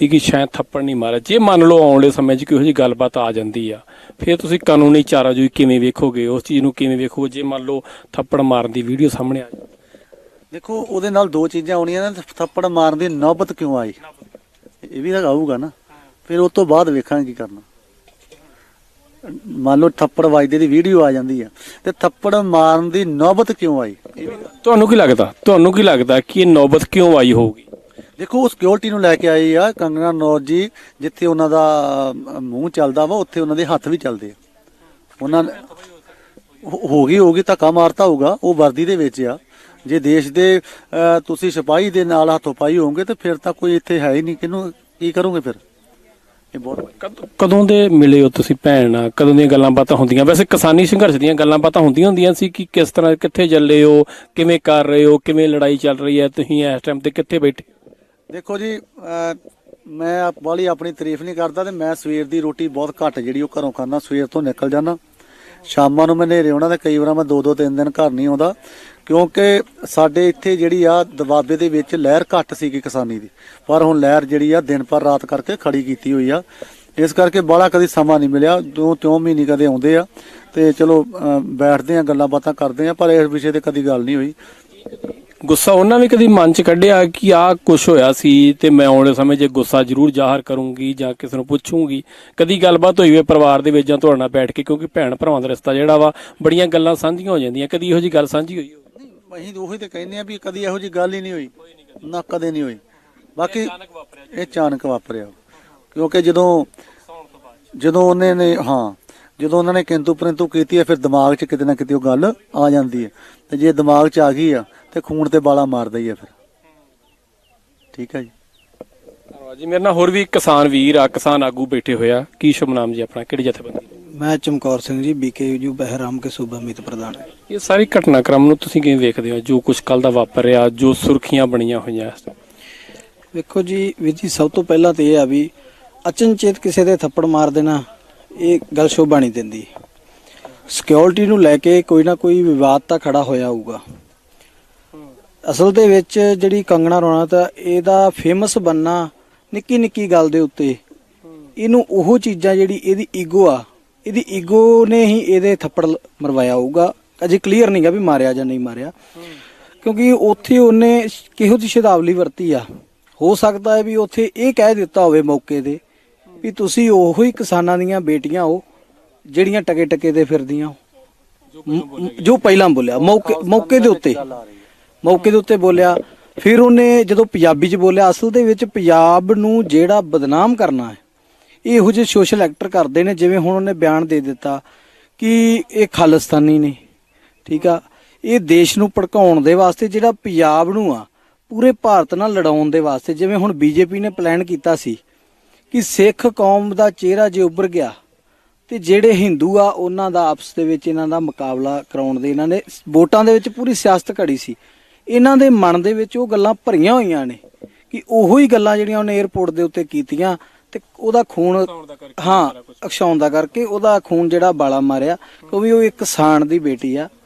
ਕੀਤੀ ਕਿ ਸ਼ਾਇਦ ਥੱਪੜ ਨਹੀਂ ਮਾਰਿਆ। ਜੇ ਮੰਨ ਲਓ ਆਉਣ ਵਾਲੇ ਸਮੇਂ 'ਚ ਕੋਈ ਜਿਹੀ ਗੱਲਬਾਤ ਆ ਜਾਂਦੀ ਆ ਫਿਰ ਤੁਸੀਂ ਕਾਨੂੰਨੀ ਚਾਰਾਜੋਈ ਕਿਵੇਂ ਵੇਖੋਗੇ ਉਸ ਚੀਜ਼ ਨੂੰ ਕਿਵੇਂ ਵੇਖੋਗੇ? ਜੇ ਮੰਨ ਲਓ ਥੱਪੜ ਮਾਰਨ ਦੀ ਵੀਡੀਓ ਸਾਹਮਣੇ ਆ ਜਾਵੇ। ਦੇਖੋ ਉਹਦੇ ਨਾਲ ਦੋ ਚੀਜ਼ਾਂ ਆਉਣੀਆਂ ਨੇ ਥੱਪੜ ਮਾਰਨ ਦੀ ਨੌਬਤ ਕਿਉਂ ਆਈ? ਇਹ ਵੀ ਤਾਂ ਆਊਗਾ ਨਾ। ਫਿਰ ਉਸ ਤੋਂ ਬਾਅਦ ਵੇਖਾਂਗੇ ਕੀ ਕਰਨਾ। ਮੰਨ ਲਓ ਥੱਪੜ ਵੱਜਦੇ ਦੀ ਵੀਡੀਓ ਆ ਜਾਂਦੀ ਆ ਤੇ ਥੱਪੜ ਮਾਰਨ ਦੀ ਨੌਬਤ ਕਿਉਂ ਆਈ? ਤੁਹਾਨੂੰ ਕੀ ਲੱਗਦਾ? ਤੁਹਾਨੂੰ ਕੀ ਲੱਗਦਾ ਕਿ ਇਹ ਨੌਬਤ ਕਿਉਂ ਆਈ ਹੋਊਗੀ? ਦੇਖੋ ਉਹ ਸਿਕਿਉਰਿਟੀ ਨੂੰ ਲੈ ਕੇ ਆਏ ਆ ਕੰਗਨਾ ਨੌਜ ਜੀ ਜਿੱਥੇ ਉਹਨਾਂ ਦਾ ਅਹ, ਮੂੰਹ ਚੱਲਦਾ ਵਾ ਉੱਥੇ ਉਹਨਾਂ ਦੇ ਹੱਥ ਵੀ ਚੱਲਦੇ ਆ। ਉਹਨਾਂ ਨੇ ਹੋ ਹੋ ਗਈ ਹੋਗੀ ਧੱਕਾ ਮਾਰਤਾ ਹੋਊਗਾ ਉਹ ਵਰਦੀ ਦੇ ਵਿੱਚ ਆ। ਜੇ ਦੇਸ਼ ਦੇ ਅਹ, ਤੁਸੀਂ ਸਿਪਾਹੀ ਦੇ ਨਾਲ ਹੱਥੋਂ ਪਾਈ ਹੋਵੋਗੇ ਤੇ ਫਿਰ ਤਾਂ ਕੋਈ ਇੱਥੇ ਹੈ ਹੀ ਨਹੀਂ। ਕਿਹਨੂੰ ਕੀ ਕਰੋਗੇ ਫਿਰ? ਇਹ ਬਹੁਤ ਕਦ- ਕਦੋਂ ਦੇ ਮਿਲੇ ਹੋ ਤੁਸੀਂ ਭੈਣ? ਨਾਲ ਕਦੋਂ ਦੀਆਂ ਗੱਲਾਂ ਬਾਤਾਂ ਹੁੰਦੀਆਂ? ਵੈਸੇ ਕਿਸਾਨੀ ਸੰਘਰਸ਼ ਦੀਆਂ ਗੱਲਾਂ ਬਾਤਾਂ ਹੁੰਦੀਆਂ ਹੁੰਦੀਆਂ ਸੀ ਕਿ ਕਿਸ ਤਰ੍ਹਾਂ ਕਿੱਥੇ ਚੱਲੇ ਹੋ ਕਿਵੇਂ ਕਰ ਰਹੇ ਹੋ ਕਿਵੇਂ ਲੜਾਈ ਚੱਲ ਰਹੀ ਹੈ? ਤੁਸੀਂ ਇਸ ਟਾਈਮ ਤੇ ਕਿੱਥੇ ਬੈਠੇ? ਦੇਖੋ ਜੀ ਮੈਂ ਵਾਲੀ ਆਪਣੀ ਤਾਰੀਫ ਨਹੀਂ ਕਰਦਾ ਤੇ ਮੈਂ ਸਵੇਰ ਦੀ ਰੋਟੀ ਬਹੁਤ ਘੱਟ ਜਿਹੜੀ ਉਹ ਘਰੋਂ ਖਾਂਦਾ, ਸਵੇਰ ਤੋਂ ਨਿਕਲ ਜਾਂਦਾ। ਸ਼ਾਮਾਂ ਨੂੰ ਮੈਂ ਨੇਰੇ ਆਉਣਾ ਤੇ ਕਈ ਵਾਰ ਮੈਂ ਦੋ ਦੋ ਤਿੰਨ ਦਿਨ ਘਰ ਨਹੀਂ ਆਉਂਦਾ, ਕਿਉਂਕਿ ਸਾਡੇ ਇੱਥੇ ਜਿਹੜੀ ਆ ਦਬਾਬੇ ਦੇ ਵਿੱਚ ਲਹਿਰ ਘੱਟ ਸੀਗੀ ਕਿਸਾਨੀ ਦੀ। ਪਰ ਹੁਣ ਲਹਿਰ ਜਿਹੜੀ ਆ ਦਿਨ ਪਰ ਰਾਤ ਕਰਕੇ ਖੜੀ ਕੀਤੀ ਹੋਈ ਆ। ਇਸ ਕਰਕੇ ਬਾਹਲਾ ਕਦੀ ਸਮਾਂ ਨਹੀਂ ਮਿਲਿਆ, ਦੋ ਤਿਉਂ ਮਹੀਨੇ ਕਦੇ ਆਉਂਦੇ ਆ। ਤੇ ਚਲੋ ਬੈਠਦੇ ਆ, ਗੱਲਾਂ ਬਾਤਾਂ ਕਰਦੇ ਆ, ਪਰ ਇਸ ਵਿਸ਼ੇ ਤੇ ਕਦੀ ਗੱਲ ਨਹੀਂ ਹੋਈ। ਗੁੱਸਾ ਉਹਨਾਂ ਵੀ ਕਦੀ ਮਨ ਚ ਕੱਢਿਆ ਕਿ ਆਹ ਕੁਝ ਹੋਇਆ ਸੀ ਤੇ ਮੈਂ ਆਉਣ ਸਮੇਂ 'ਚ ਗੁੱਸਾ ਜ਼ਰੂਰ ਜ਼ਾਹਰ ਕਰੂੰਗੀ ਜਾਂ ਕਿਸੇ ਨੂੰ ਪੁੱਛੂੰਗੀ। ਕਦੀ ਗੱਲਬਾਤ ਹੋਈ ਹੋਵੇ ਪਰਿਵਾਰ ਦੇ ਵਿੱਚ ਜਾਂ ਤੁਹਾਡੇ ਨਾਲ ਬੈਠ ਕੇ, ਕਿਉਂਕਿ ਭੈਣ ਭਰਾਵਾਂ ਦਾ ਰਿਸ਼ਤਾ ਜਿਹੜਾ ਵਾ, ਬੜੀਆਂ ਗੱਲਾਂ ਸਾਂਝੀਆਂ ਹੋ ਜਾਂਦੀਆਂ। ਕਦੀ ਇਹੋ ਜੀ ਗੱਲ ਸਾਂਝੀ ਹੋਈ ਅਸੀਂ ਤਾਂ ਉਹੀ ਤੇ ਕਹਿੰਦੇ ਆ ਵੀ ਕਦੀ ਇਹੋ ਜੀ ਗੱਲ ਹੀ ਨਹੀਂ ਹੋਈ। ਨਾ ਕਦੇ ਨਹੀਂ ਹੋਈ। ਬਾਕੀ ਇਹ ਅਚਾਨਕ ਵਾਪਰਿਆ। ਕਿਉਂਕਿ ਜਦੋਂ ਜਦੋਂ ਉਹਨੇ ਨੇ, ਹਾਂ ਜਦੋਂ ਉਹਨਾਂ ਨੇ ਕਿੰਤੂ ਪਰੰਤੂ ਕੀਤੀ ਹੈ ਫਿਰ ਦਿਮਾਗ 'ਚ ਕਿਤੇ ਨਾ ਕਿਤੇ ਉਹ ਗੱਲ ਆ ਜਾਂਦੀ ਹੈ। ਤੇ ਜੇ ਦਿਮਾਗ 'ਚ ਆ ਗਈ ਆ ਤੇ ਖੂਨ ਤੇ ਬਾਲਾ ਮਾਰਦਾ ਹੀ ਆ ਫਿਰ। ਠੀਕ ਹੈ ਜੀ। ਧੰਨਵਾਦ ਜੀ। ਮੇਰੇ ਨਾਲ ਹੋਰ ਵੀ ਕਿਸਾਨ ਵੀਰ ਆ ਕਿਸਾਨ ਆਗੂ ਬੈਠੇ ਹੋਇਆ ਕੀ ਸ਼ੁਭ ਨਾਮ ਜੀ ਆਪਣਾ? ਕਿਹੜੀ ਜਥੇਬੰਦੀ? ਮੈਂ ਚਮਕੌਰ ਸਿੰਘ ਜੀ ਬੀਕੇਯੂ ਬਹਿਰਾਮ ਕੇ ਸੂਬਾ ਮੀਤ ਪ੍ਰਧਾਨ। ਇਹ ਸਾਰੀ ਘਟਨਾਕ੍ਰਮ ਨੂੰ ਤੁਸੀਂ ਕਿਵੇਂ ਵੇਖਦੇ ਹੋ? ਜੋ ਕੁਝ ਕੱਲ ਦਾ ਵਾਪਰਿਆ ਜੋ ਸੁਰਖੀਆਂ ਬਣੀਆਂ ਹੋਈਆਂ? ਵੇਖੋ ਜੀ ਵੀਰ ਜੀ ਸਭ ਤੋਂ ਪਹਿਲਾਂ ਤੇ ਇਹ ਆ ਵੀ ਅਚਨਚੇਤ ਕਿਸੇ ਦੇ ਥੱਪੜ ਮਾਰ ਦੇਣਾ ਇਹ ਗੱਲ ਸ਼ੋਭਾ ਨਹੀਂ ਦਿੰਦੀ। ਸਿਕਿਉਰਿਟੀ ਨੂੰ ਲੈ ਕੇ ਕੋਈ ਨਾ ਕੋਈ ਵਿਵਾਦ ਤਾਂ ਖੜਾ ਹੋਇਆ ਹੋਊਗਾ। ਅਸਲ ਦੇ ਵਿੱਚ ਜਿਹੜੀ ਕੰਗਣਾ ਰੌਣਕ ਆ ਇਹਦਾ ਫੇਮਸ ਬੰਨਾ ਨਿੱਕੀ ਨਿੱਕੀ ਗੱਲ ਦੇ ਉੱਤੇ। ਇਹਨੂੰ ਉਹ ਚੀਜ਼ਾਂ ਜਿਹੜੀ ਇਹਦੀ ਈਗੋ ਆ, ਇਹਦੀ ਈਗੋ ਨੇ ਹੀ ਇਹਦੇ ਥੱਪੜ ਮਰਵਾਇਆ ਹੋਊਗਾ। ਅਜੇ ਕਲੀਅਰ ਨਹੀਂਗਾ ਵੀ ਮਾਰਿਆ ਜਾਂ ਨਹੀਂ ਮਾਰਿਆ। ਕਿਉਂਕਿ ਉੱਥੇ ਉਹਨੇ ਕਿਹੋ ਜਿਹੀ ਸ਼ਬਦਾਵਲੀ ਵਰਤੀ ਆ। ਹੋ ਸਕਦਾ ਹੈ ਵੀ ਉੱਥੇ ਇਹ ਕਹਿ ਦਿੱਤਾ ਹੋਵੇ ਮੌਕੇ ਤੇ ਵੀ ਤੁਸੀਂ ਉਹੋ ਹੀ ਕਿਸਾਨਾਂ ਦੀਆਂ ਬੇਟੀਆਂ ਹੋ, ਜਿਹੜੀਆਂ ਟਕੇ ਟਕੇ ਤੇ ਫਿਰਦੀਆਂ ਹੋ। ਜੋ ਪਹਿਲਾਂ ਬੋਲਿਆ, ਮੌਕੇ ਮੌਕੇ ਦੇ ਉੱਤੇ। ਮੌਕੇ ਦੇ ਉੱਤੇ ਬੋਲਿਆ, ਫਿਰ ਉਹਨੇ ਜਦੋਂ ਪੰਜਾਬੀ 'ਚ ਬੋਲਿਆ, ਅਸਲ ਦੇ ਵਿੱਚ ਪੰਜਾਬ ਨੂੰ ਜਿਹੜਾ ਬਦਨਾਮ ਕਰਨਾ ਹੈ, ਇਹੋ ਜਿਹੇ ਸੋਸ਼ਲ ਐਕਟਰ ਕਰਦੇ ਨੇ, ਜਿਵੇਂ ਹੁਣ ਉਹਨੇ ਬਿਆਨ ਦੇ ਦਿੱਤਾ ਕਿ ਇਹ ਖਾਲਿਸਤਾਨੀ ਨੇ, ਠੀਕ ਆ? ਇਹ ਦੇਸ਼ ਨੂੰ ਭੜਕਾਉਣ ਦੇ ਵਾਸਤੇ ਜਿਹੜਾ ਪੰਜਾਬ ਨੂੰ ਆ, ਪੂਰੇ ਭਾਰਤ ਨਾਲ ਲੜਾਉਣ ਦੇ ਵਾਸਤੇ, ਜਿਵੇਂ ਹੁਣ ਬੀਜੇਪੀ ਨੇ ਪਲਾਨ ਕੀਤਾ ਸੀ ਕਿ ਸਿੱਖ ਕੌਮ ਦਾ ਚਿਹਰਾ ਜੇ ਉੱਭਰ ਗਿਆ ਤੇ ਜਿਹੜੇ ਹਿੰਦੂ ਆ ਉਹਨਾਂ ਦਾ ਆਪਸ ਦੇ ਵਿੱਚ ਇਹਨਾਂ ਦਾ ਮੁਕਾਬਲਾ ਕਰਾਉਣ ਦੇ ਇਹਨਾਂ ਨੇ ਵੋਟਾਂ ਦੇ ਵਿੱਚ ਪੂਰੀ ਸਿਆਸਤ ਘੜੀ ਸੀ। ਇਹਨਾਂ ਦੇ ਮਨ ਦੇ ਵਿੱਚ ਉਹ ਗੱਲਾਂ ਭਰੀਆਂ ਹੋਈਆਂ ਨੇ ਕਿ ਉਹੋ ਹੀ ਗੱਲਾਂ ਜਿਹੜੀਆਂ ਉਹਨੇ 에어ਪੋਰਟ ਦੇ ਉੱਤੇ ਕੀਤੀਆਂ ਤੇ ਉਹਦਾ ਖੂਨ ਹਾਂ ਅਕਸ਼ਾਉਣ ਦਾ ਕਰਕੇ ਉਹਦਾ ਖੂਨ ਜਿਹੜਾ ਬਾਲਾ ਮਾਰਿਆ ਕਿਉਂਕਿ ਉਹ ਇੱਕ ਕਿਸਾਨ ਦੀ ਬੇਟੀ ਆ।